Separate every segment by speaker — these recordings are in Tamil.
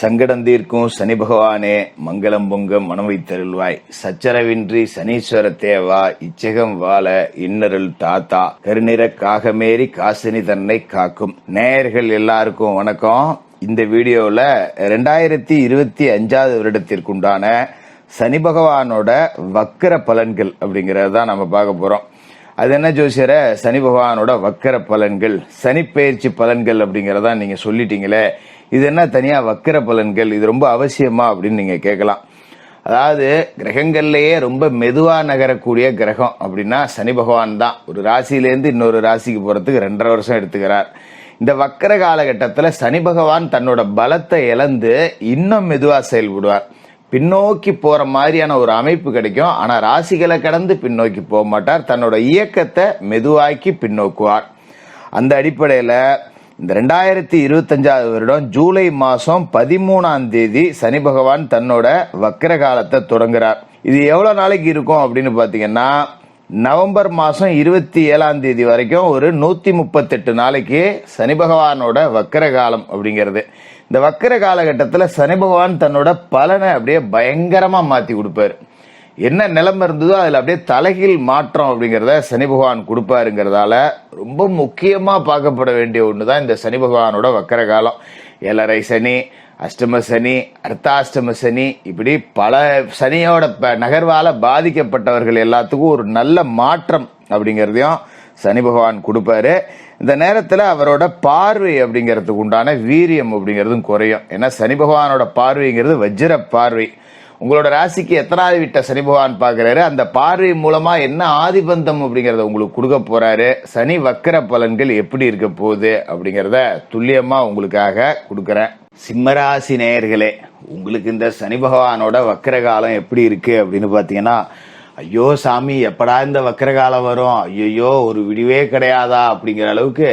Speaker 1: சங்கடம் தீர்க்கும் சனி பகவானே மங்களம் பொங்க மனம் வைத்தருள்வாய். சச்சரவின்றி சனீஸ்வர தேவா இச்சகம் வாழ இன்னருள் தாத்தா. கருநிற காகமேறி காசினி தன்னை காக்கும். நேயர்கள் எல்லாருக்கும் வணக்கம். இந்த வீடியோல ரெண்டாயிரத்தி இருபத்தி அஞ்சாவது வருடத்திற்குண்டான சனி பகவானோட வக்கர பலன்கள் அப்படிங்கறத தான் நம்ம பார்க்க போறோம். அது என்ன ஜோசியர? சனி பகவானோட வக்கர பலன்கள் சனி பயிற்சி பலன்கள் அப்படிங்கறதா நீங்க சொல்லிட்டீங்களே. இது என்ன தனியா வக்கர பலன்கள்? இது ரொம்ப அவசியமா அப்படின்னு நீங்க கேட்கலாம். அதாவது கிரகங்கள்லேயே ரொம்ப மெதுவா நகரக்கூடிய கிரகம் அப்படின்னா சனி பகவான் தான். ஒரு ராசியிலேருந்து இன்னொரு ராசிக்கு போறதுக்கு ரெண்டரை வருஷம் எடுத்துக்கிறார். இந்த வக்கர காலகட்டத்தில் சனி பகவான் தன்னோட பலத்தை இழந்து இன்னும் மெதுவாக செயல்படுவார். பின்னோக்கி போகிற மாதிரியான ஒரு அமைப்பு கிடைக்கும். ஆனால் ராசிகளை கடந்து பின்னோக்கி போக மாட்டார். தன்னோட இயக்கத்தை மெதுவாக்கி பின்னோக்குவார். அந்த அடிப்படையில் இந்த ரெண்டாயிரத்தி இருபத்தஞ்சாவது வருடம் ஜூலை மாதம் பதிமூணாம் தேதி சனி பகவான் தன்னோட வக்கர காலத்தை தொடங்குறார். இது எவ்வளோ நாளைக்கு இருக்கும் அப்படின்னு பார்த்தீங்கன்னா நவம்பர் மாதம் இருபத்தி ஏழாம் தேதி வரைக்கும் ஒரு நூற்றி முப்பத்தெட்டு நாளைக்கு சனி பகவானோட வக்கர காலம் அப்படிங்கிறது. இந்த வக்கர காலகட்டத்தில் சனி பகவான் தன்னோட பலனை அப்படியே பயங்கரமாக மாற்றி கொடுப்பாரு. என்ன நிலைமை இருந்ததோ அதில் அப்படியே தலைகீழ் மாற்றம் அப்படிங்கிறத சனி பகவான் கொடுப்பாருங்கிறதால ரொம்ப முக்கியமாக பார்க்கப்பட வேண்டிய ஒன்று தான் இந்த சனி பகவானோட வக்கர காலம். ஏழரை சனி அஷ்டம சனி அர்த்தாஷ்டம சனி இப்படி பல சனியோட ப- நகர்வால் பாதிக்கப்பட்டவர்கள் எல்லாத்துக்கும் ஒரு நல்ல மாற்றம் அப்படிங்கிறதையும் சனி பகவான் கொடுப்பாரு. இந்த நேரத்தில் அவரோட பார்வை அப்படிங்கிறதுக்கு உண்டான வீரியம் அப்படிங்கிறதும் குறையும். ஏன்னா சனி பகவானோட பார்வைங்கிறது வஜ்ர பார்வை. உங்களோட ராசிக்கு எத்தனாவது விட்ட சனி பகவான் பார்க்கறாரு? அந்த பார்வை மூலமா என்ன ஆதிபந்தம் அப்படிங்கறத உங்களுக்கு கொடுக்க போறாரு? சனி வக்கர பலன்கள் எப்படி இருக்க போகுது அப்படிங்கறத துல்லியமா உங்களுக்காக கொடுக்கறேன். சிம்மராசி நேயர்களே உங்களுக்கு இந்த சனி பகவானோட வக்கர காலம் எப்படி இருக்கு அப்படின்னு பாத்தீங்கன்னா ஐயோ சாமி எப்படா இந்த வக்கர காலம் வரும்? ஐயோ ஒரு விடிவே கிடையாதா அப்படிங்கிற அளவுக்கு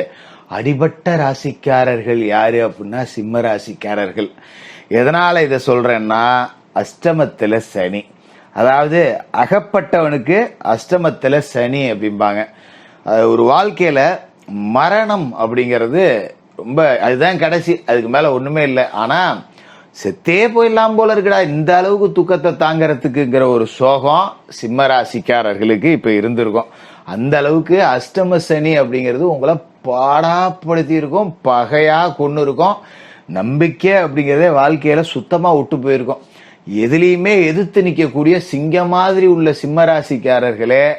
Speaker 1: அடிபட்ட ராசிக்காரர்கள் யாரு அப்படின்னா சிம்ம ராசிக்காரர்கள். எதனால இதை சொல்றேன்னா அஷ்டமத்தில் சனி. அதாவது அகப்பட்டவனுக்கு அஷ்டமத்தில் சனி அப்படிம்பாங்க. அது ஒரு வாழ்க்கையில் மரணம் அப்படிங்கிறது ரொம்ப அதுதான் கடைசி. அதுக்கு மேலே ஒன்றுமே இல்லை. ஆனால் செத்தே போயிடலாம் போல இருக்குடா. இந்த அளவுக்கு துக்கத்தை தாங்கிறதுக்குங்கிற ஒரு சோகம் சிம்ம ராசிக்காரர்களுக்கு இப்போ இருந்திருக்கும். அந்த அளவுக்கு அஷ்டம சனி அப்படிங்கிறது உங்களை பாடாப்படுத்தி இருக்கும் பகையாக கொண்டு இருக்கும் நம்பிக்கை அப்படிங்கிறதே வாழ்க்கையில் சுத்தமாக விட்டு போயிருக்கும். எதுலேயுமே எதிர்த்து நிற்கக்கூடிய சிங்கம் மாதிரி உள்ள சிம்ம ராசிக்காரர்களே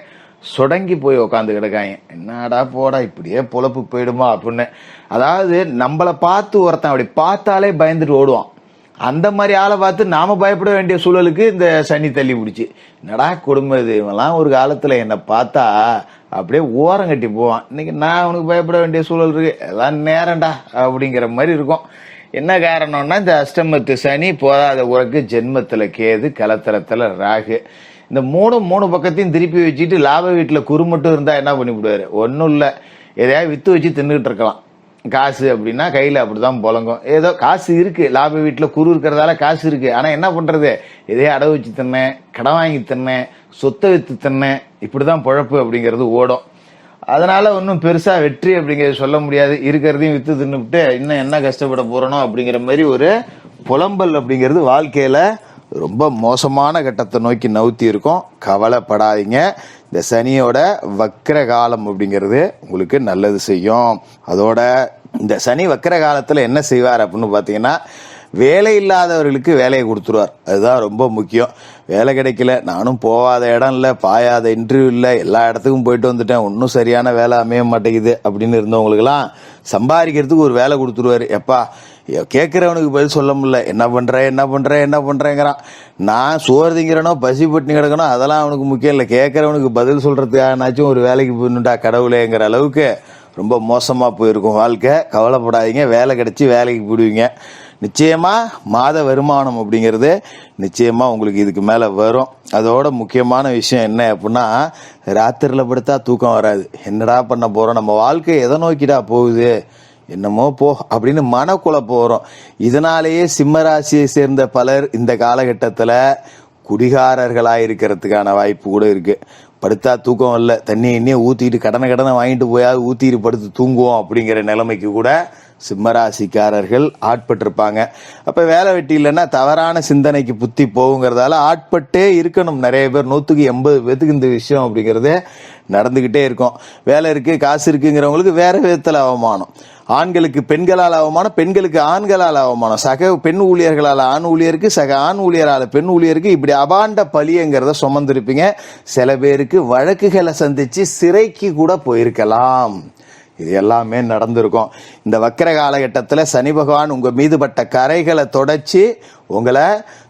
Speaker 1: சொடங்கி போய் உக்காந்து கிடக்காங்க. என்னடா போடா இப்படியே பொழப்பு போயிடுமா? அப்படின்னு. அதாவது நம்மளை பார்த்து ஒருத்தன் அப்படி பார்த்தாலே பயந்துட்டு ஓடுவான். அந்த மாதிரி ஆளை பார்த்து நாம பயப்பட வேண்டிய சூழலுக்கு இந்த சனி தள்ளி பிடிச்சி. என்னடா கொடுமை இது? ஒரு காலத்தில் என்னை பார்த்தா அப்படியே ஓரம் கட்டி போவான். இன்னைக்கு நான் அவனுக்கு பயப்பட வேண்டிய சூழல் இருக்கு. எல்லாம் நேரம்டா அப்படிங்கிற மாதிரி இருக்கும். என்ன காரணம்னா இந்த அஷ்டமத்து சனி போதாத உறக்கு ஜென்மத்தில் கேது கலத்தலத்தில் ராகு. இந்த மூணு மூணு பக்கத்தையும் திருப்பி வச்சுட்டு லாப வீட்டில் குறு மட்டும் இருந்தால் என்ன பண்ணிவிடுவார் ஒன்றும் இல்லை. எதையாவது விற்று வச்சு தின்னுட்டு இருக்கலாம். காசு அப்படின்னா கையில் அப்படி தான் புலங்கும் ஏதோ காசு இருக்குது லாப வீட்டில் குரு இருக்கிறதால காசு இருக்குது ஆனால் என்ன பண்ணுறது எதையோ அடவு வச்சு தின்னேன் கடன் வாங்கி தின்னேன் சொத்தை விற்று தின்னேன். இப்படிதான் பொழப்பு அப்படிங்கிறது ஓடும். அதனால ஒன்றும் பெருசாக வெற்றி அப்படிங்கிறத சொல்ல முடியாது. இருக்கிறதையும் வித்து தின்னுபிட்டு இன்னும் என்ன கஷ்டப்பட போகிறனோ அப்படிங்கிற மாதிரி ஒரு புலம்பல் அப்படிங்கிறது வாழ்க்கையில் ரொம்ப மோசமான கட்டத்தை நோக்கி நவுத்தி இருக்கும். கவலைப்படாதீங்க. இந்த சனியோட வக்கர காலம் அப்படிங்கிறது உங்களுக்கு நல்லது செய்யும். அதோட இந்த சனி வக்கர காலத்தில் என்ன செய்வார் அப்படின்னு பார்த்தீங்கன்னா வேலை இல்லாதவர்களுக்கு வேலையை கொடுத்துருவார். அதுதான் ரொம்ப முக்கியம். வேலை கிடைக்கல. நானும் போகாத இடம் இல்லை பாயாத இன்டர்வியூ இல்லை எல்லா இடத்துக்கும் போயிட்டு வந்துட்டேன். ஒன்றும் சரியான வேலை அமைய மாட்டேங்குது அப்படின்னு இருந்தவங்களுக்கெல்லாம் சம்பாதிக்கிறதுக்கு ஒரு வேலை கொடுத்துருவாரு. எப்பா கேட்குறவனுக்கு பதில் சொல்ல முடியல. என்ன பண்ணுற என்ன பண்ணுற என்ன பண்ணுறேங்கிறான் நான் சோறு திங்கிறனோ பசி பட்டினி கிடக்கணும் அதெல்லாம் அவனுக்கு முக்கியம் இல்லை. கேட்குறவனுக்கு பதில் சொல்றதுக்காகனாச்சும் ஒரு வேலைக்கு போயிடணுண்டா கடவுளேங்கிற அளவுக்கு ரொம்ப மோசமாக போயிருக்கும் வாழ்க்கை. கவலைப்படாதீங்க. வேலை கிடச்சி வேலைக்கு போடுவீங்க நிச்சயமாக மாத வருமானம் அப்படிங்கிறது நிச்சயமாக உங்களுக்கு இதுக்கு மேலே வரும். அதோட முக்கியமான விஷயம் என்ன அப்படின்னா ராத்திரியில் படுத்தா தூக்கம் வராது. என்னடா பண்ண போகிறோம் நம்ம வாழ்க்கை எதை நோக்கிடா போகுது? என்னமோ போ அப்படின்னு மனக்குழப்பம் வரும். இதனாலேயே சிம்மராசியை சேர்ந்த பலர் இந்த காலகட்டத்தில் குடிகாரர்களாக இருக்கிறதுக்கான வாய்ப்பு கூட இருக்குது படுத்தா தூக்கம் இல்லை தண்ணியை எண்ணியை ஊற்றிக்கிட்டு கடனை கடனை வாங்கிட்டு போயாவது ஊற்றிட்டு படுத்து தூங்குவோம் அப்படிங்கிற நிலைமைக்கு கூட சிம்மராசிக்காரர்கள் ஆட்பட்டிருப்பாங்க. அப்ப வேலை வெட்டி இல்லைன்னா தவறான சிந்தனைக்கு புத்தி போகுங்கிறதால ஆட்பட்டே இருக்கணும். நிறைய பேர் நூத்துக்கு எண்பது பேத்துக்கு இந்த விஷயம் அப்படிங்கிறதே நடந்துகிட்டே இருக்கும். வேலை இருக்கு காசு இருக்குங்கிறவங்களுக்கு வேற விதத்துல அவமானம். ஆண்களுக்கு பெண்களால் அவமானம் பெண்களுக்கு ஆண்களால் அவமானம். சக பெண் ஊழியர்களால் ஆண் ஊழியருக்கு சக ஆண் ஊழியரால் பெண் ஊழியருக்கு இப்படி அபாண்ட பழியங்கிறத சுமந்திருப்பீங்க. சில பேருக்கு வழக்குகளை சந்திச்சு சிறைக்கு கூட போயிருக்கலாம். இது எல்லாமே நடந்திருக்கும். இந்த வக்கர காலகட்டத்தில் சனி பகவான் உங்கள் மீது பட்ட கரைகளை தொடச்சி உங்களை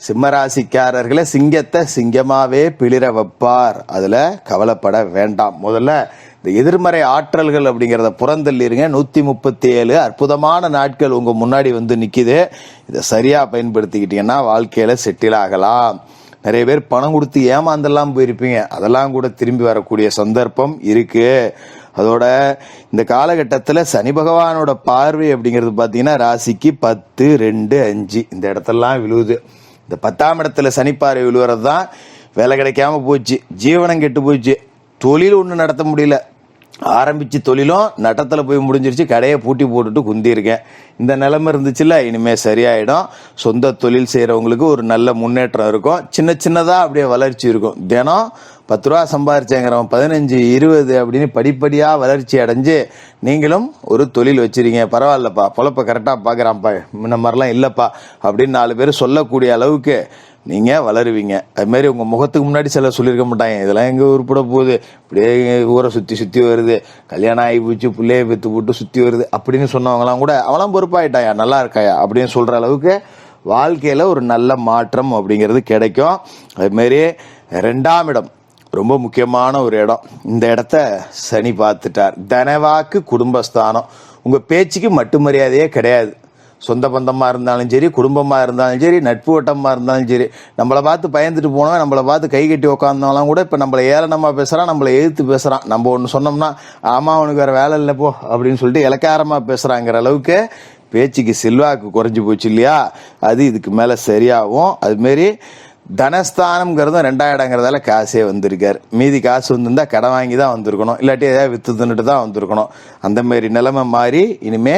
Speaker 1: சிம்மராசிக்காரர்களை சிங்கத்தை சிங்கமாகவே பிளிர வைப்பார். அதில் கவலைப்பட வேண்டாம். முதல்ல இந்த எதிர்மறை ஆற்றல்கள் அப்படிங்கிறத புறந்தள்ளிருங்க. நூற்றி முப்பத்தி ஏழு அற்புதமான நாட்கள் உங்கள் முன்னாடி வந்து நிற்கிது இதை சரியாக பயன்படுத்திக்கிட்டீங்கன்னா வாழ்க்கையில் செட்டில் ஆகலாம். நிறைய பேர் பணம் கொடுத்து ஏமாந்தெல்லாம் போயிருப்பீங்க. அதெல்லாம் கூட திரும்பி வரக்கூடிய சந்தர்ப்பம் இருக்குது அதோட இந்த காலகட்டத்தில் சனி பகவானோட பார்வை அப்படிங்கிறது பார்த்தீங்கன்னா ராசிக்கு பத்து ரெண்டு அஞ்சு. இந்த இடத்தெல்லாம் விழுவுது. இந்த பத்தாம் இடத்துல சனி பார்வை விழுவுறது தான் வேலை கிடைக்காம போச்சு. ஜீவனம் கெட்டு போச்சு. தொழில் ஒன்றும் நடத்த முடியல. ஆரம்பித்து தொழிலும் நட்டத்தில் போய் முடிஞ்சிருச்சு. கடையை பூட்டி போட்டுட்டு குந்திருக்கேன் இந்த நிலைமை இருந்துச்சுல்ல இனிமேல் சரியாயிடும். சொந்த தொழில் செய்கிறவங்களுக்கு ஒரு நல்ல முன்னேற்றம் இருக்கும். சின்ன சின்னதாக அப்படியே வளர்ச்சி இருக்கும். தினம் பத்து ரூபா சம்பாரிச்சேங்கிறவன் பதினஞ்சு இருபது அப்படின்னு படிப்படியாக வளர்ச்சி அடைஞ்சு நீங்களும் ஒரு தொழில் வச்சிருக்கீங்க. பரவாயில்லப்பா பொழப்ப கரெக்டாக பார்க்குறான்ப்பா முன்ன மாதிரிலாம் இல்லைப்பா அப்படின்னு நாலு பேர் சொல்லக்கூடிய அளவுக்கு நீங்கள் வளருவீங்க. அதுமாரி உங்கள் முகத்துக்கு முன்னாடி சில சொல்லியிருக்க மாட்டாங்க. இதெல்லாம் எங்கே உருப்பட போகுது. இப்படியே ஊரை சுற்றி சுற்றி வருது. கல்யாணம் ஆகி போச்சு பிள்ளைய பெற்று போட்டு சுற்றி வருது அப்படின்னு சொன்னவங்கலாம் கூட அவளாம் பொறுப்பாயிட்டாயா? நல்லா இருக்காயா? அப்படின்னு சொல்கிற அளவுக்கு வாழ்க்கையில் ஒரு நல்ல மாற்றம் அப்படிங்கிறது கிடைக்கும். அதுமாரி ரெண்டாம் இடம் ரொம்ப முக்கியமான ஒரு இடம். இந்த இடத்த சனி பார்த்துட்டார். தனவாக்கு குடும்பஸ்தானம். உங்கள் பேச்சுக்கு மட்டு மரியாதையே கிடையாது. சொந்த பந்தமாக இருந்தாலும் சரி குடும்பமாக இருந்தாலும் சரி நட்பு வட்டமாக இருந்தாலும் சரி நம்மளை பார்த்து பயந்துட்டு போனோம் நம்மளை பார்த்து கை கட்டி உக்காந்தவங்களாம் கூட இப்போ நம்மளை ஏளனமாக பேசுகிறான் நம்மளை எதிர்த்து பேசுகிறான் நம்ம ஒன்று சொன்னோம்னா ஆமா அவனுக்கு வேறு வேலை இல்லை போ அப்படின்னு சொல்லிட்டு இலக்காரமாக பேசுகிறாங்கிற அளவுக்கு பேச்சுக்கு செல்வாக்கு குறைஞ்சு போச்சு இல்லையா? அது இதுக்கு மேலே சரியாகும். அதுமாரி தனஸ்தானம்ங்கிறதும் ரெண்டாயிடங்கிறதால காசே வந்திருக்கார். மீதி காசு வந்திருந்தா கடன் வாங்கி தான் வந்திருக்கணும். இல்லாட்டி ஏதாவது வித்து தின்னுட்டு தான் வந்திருக்கணும். அந்த மாதிரி நிலைமை மாறி இனிமே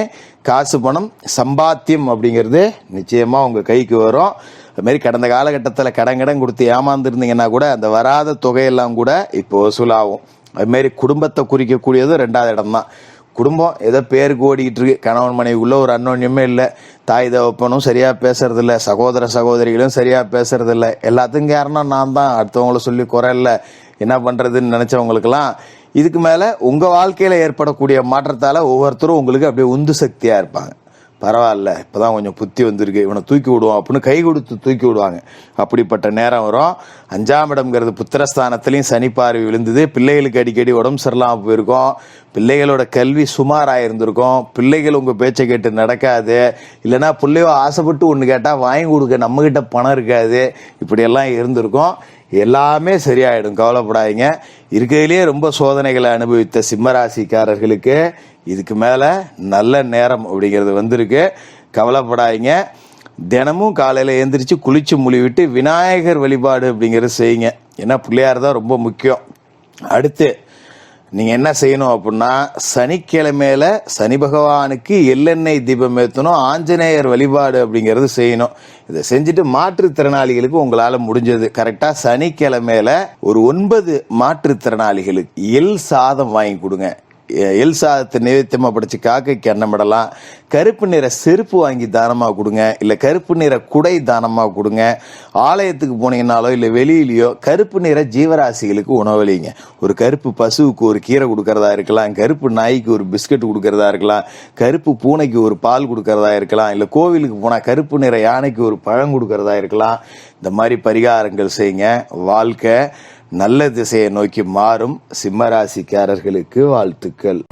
Speaker 1: காசு பணம் சம்பாத்தியம் அப்படிங்கிறது நிச்சயமாக உங்கள் கைக்கு வரும். அதுமாரி கடந்த காலகட்டத்தில் கடன் கடன் கொடுத்து ஏமாந்துருந்தீங்கன்னா கூட அந்த வராத தொகையெல்லாம் கூட இப்போ வசூலாகும் அதுமாரி குடும்பத்தை குறிக்கக்கூடியதும் ரெண்டாவது இடம் தான் குடும்பம். ஏதோ பேருக்கு ஓடிக்கிட்டு இருக்கு. கணவன் மனைவிக்குள்ள ஒரு அன்னோன்யமே இல்லை. தாய் தகப்பனும் சரியா பேசுறதில்ல. சகோதர சகோதரிகளும் சரியா பேசுறது இல்லை எல்லாத்துக்கும் காரணம் நான் தான். அடுத்தவங்கள சொல்லி குறை என்ன பண்றதுன்னு நினைச்சவங்களுக்கெல்லாம் இதுக்கு மேல உங்க வாழ்க்கையில ஏற்படக்கூடிய மாற்றத்தால ஒவ்வொருத்தரும் உங்களுக்கு அப்படியே உந்து சக்தியா இருப்பாங்க. பரவாயில்ல இப்பதான் கொஞ்சம் புத்தி வந்திருக்கு இவனை தூக்கி விடுவோம் அப்படின்னு கை கொடுத்து தூக்கி விடுவாங்க. அப்படிப்பட்ட நேரம் வரும். அஞ்சாம் இடம்ங்கிறது புத்திரஸ்தானத்துலேயும் சனி பார்வை விழுந்தது. பிள்ளைகளுக்கு அடிக்கடி உடம்பு சரியில்லாமல் போயிருக்கோம். பிள்ளைகளோட கல்வி சுமாராக இருந்திருக்கும். பிள்ளைகள் உங்கள் பேச்சை கேட்டு நடக்காது. இல்லைன்னா பிள்ளையோ ஆசைப்பட்டு ஒன்று கேட்டால் வாங்கி கொடுக்க நம்மக்கிட்ட பணம் இருக்காது. இப்படியெல்லாம் இருந்திருக்கும். எல்லாமே சரியாயிடும். கவலைப்படாதீங்க. இருக்கையிலேயே ரொம்ப சோதனைகளை அனுபவித்த சிம்மராசிக்காரர்களுக்கு இதுக்கு மேலே நல்ல நேரம் அப்படிங்கிறது வந்திருக்கு. கவலைப்படாதீங்க. தினமும் காலையில் எழுந்திரிச்சு குளிச்சு முழிவிட்டு விநாயகர் வழிபாடு அப்படிங்கிறது செய்யுங்க. ஏன்னா பிள்ளையார் தான் ரொம்ப முக்கியம். அடுத்து நீங்கள் என்ன செய்யணும் அப்படின்னா சனிக்கிழமையில சனி பகவானுக்கு எள்ளெண்ணெய் தீபம் ஏற்றணும் ஆஞ்சநேயர் வழிபாடு அப்படிங்கிறது செய்யணும். இதை செஞ்சுட்டு மாற்றுத்திறனாளிகளுக்கு உங்களால் முடிஞ்சது. கரெக்டாக சனிக்கிழமையில ஒரு ஒன்பது மாற்றுத்திறனாளிகளுக்கு எல் சாதம் வாங்கி கொடுங்க. எல் சாதத்தை நிவேத்தியமாக படிச்சு காக்கைக்கு அன்னமிடலாம் கருப்பு நிற செருப்பு வாங்கி தானமாக கொடுங்க இல்லை கருப்பு நிற குடை தானமாக கொடுங்க. ஆலயத்துக்கு போனீங்கனாலோ இல்லை வெளியிலையோ கருப்பு நிற ஜீவராசிகளுக்கு உணவளிங்க. ஒரு கருப்பு பசுவுக்கு ஒரு கீரை கொடுக்கறதா இருக்கலாம் கருப்பு நாய்க்கு ஒரு பிஸ்கட் கொடுக்கறதா இருக்கலாம் கருப்பு பூனைக்கு ஒரு பால் கொடுக்கறதா இருக்கலாம் இல்லை கோவிலுக்கு போனால் கருப்பு நிற யானைக்கு ஒரு பழம் கொடுக்கறதா இருக்கலாம். இந்த மாதிரி பரிகாரங்கள் செய்யுங்க. வாழ்க்கை நல்ல திசையை நோக்கி மாறும் சிம்மராசிக்காரர்களுக்கு வாழ்த்துக்கள்.